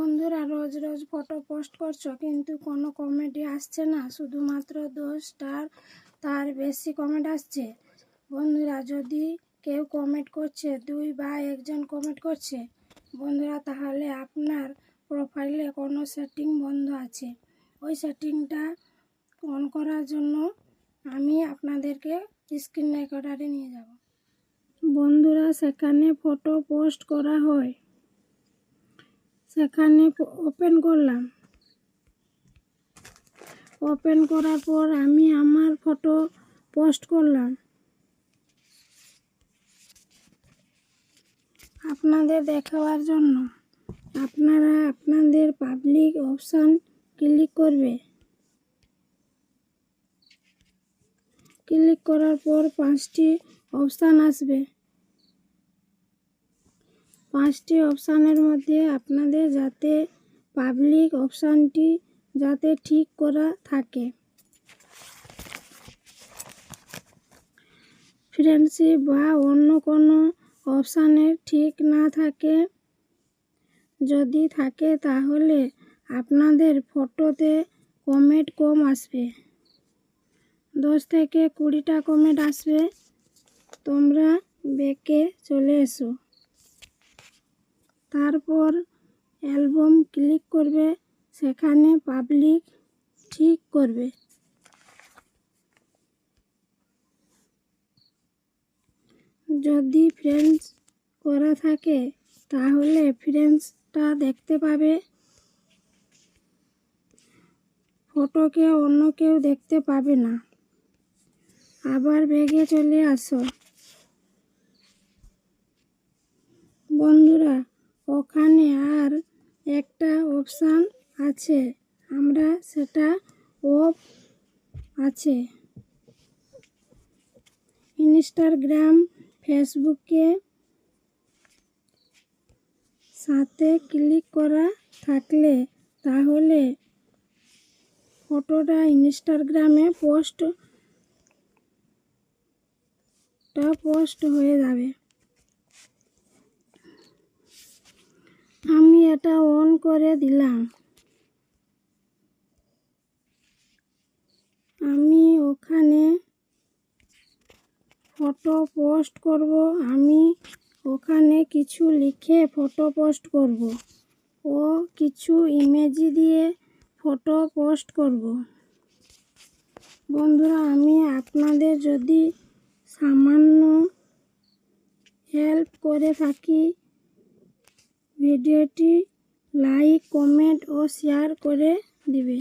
বন্ধুরা, রোজ রোজ photo post করছ, কিন্তু কোনো কমেডি আসছে না। শুধুমাত্র দশটার তার বেশি কমেন্ট আসছে। বন্ধুরা, যদি কেউ কমেন্ট করছে, দুই বা একজন কমেন্ট করছে, বন্ধুরা, তাহলে আপনার প্রোফাইলে কোনো সেটিং বন্ধ আছে। ওই সেটিংটা অন করার জন্য আমি আপনাদেরকে স্ক্রিন রেকর্ডারে নিয়ে যাব। বন্ধুরা, সেখানে ফটো পোস্ট করা হয়। সেখানে ওপেন করলাম। ওপেন করার পর আমি আমার ফটো পোস্ট করলাম। আপনাদের দেখাবার জন্য আপনারা আপনাদের পাবলিক অপশান ক্লিক করবে। ক্লিক করার পর পাঁচটি অপশান আসবে। পাঁচটি অপশানের মধ্যে আপনাদের যাতে পাবলিক অপশানটি যাতে ঠিক করা থাকে। ফ্রেন্ডশিপ বা অন্য কোনো অপশানের ঠিক না থাকে, যদি থাকে তাহলে আপনাদের ফটোতে কমেন্ট কম আসবে। দশ থেকে কুড়িটা কমেন্ট আসবে। তোমরা বেঁকে চলে এসো। তারপর অ্যালবাম ক্লিক করবে, সেখানে পাবলিক ঠিক করবে। যদি ফ্রেন্ডস করা থাকে, তাহলে ফ্রেন্ডসটা দেখতে পাবে। ফটোকে অন্য কেউ দেখতে পাবে না। আবার বেগে চলে আসো বন্ধুরা ওখানে আর একটা অপশান আছে। আমরা সেটা অফ আছে। ইনস্টাগ্রাম, ফেসবুকে সাথে ক্লিক করা থাকলে তাহলে ফটোটা ইনস্টাগ্রামে পোস্টটা পোস্ট হয়ে যাবে। আমি এটা অন করে দিলাম। আমি ওখানে ফটো পোস্ট করব। আমি ওখানে কিছু লিখে ফটো পোস্ট করব। ও কিছু ইমেজি দিয়ে ফটো পোস্ট করব। বন্ধুরা, আমি আপনাদের যদি সামান্য হেল্প করে থাকি ভিডিওটি লাইক কমেন্ট ও শেয়ার করে দিবে।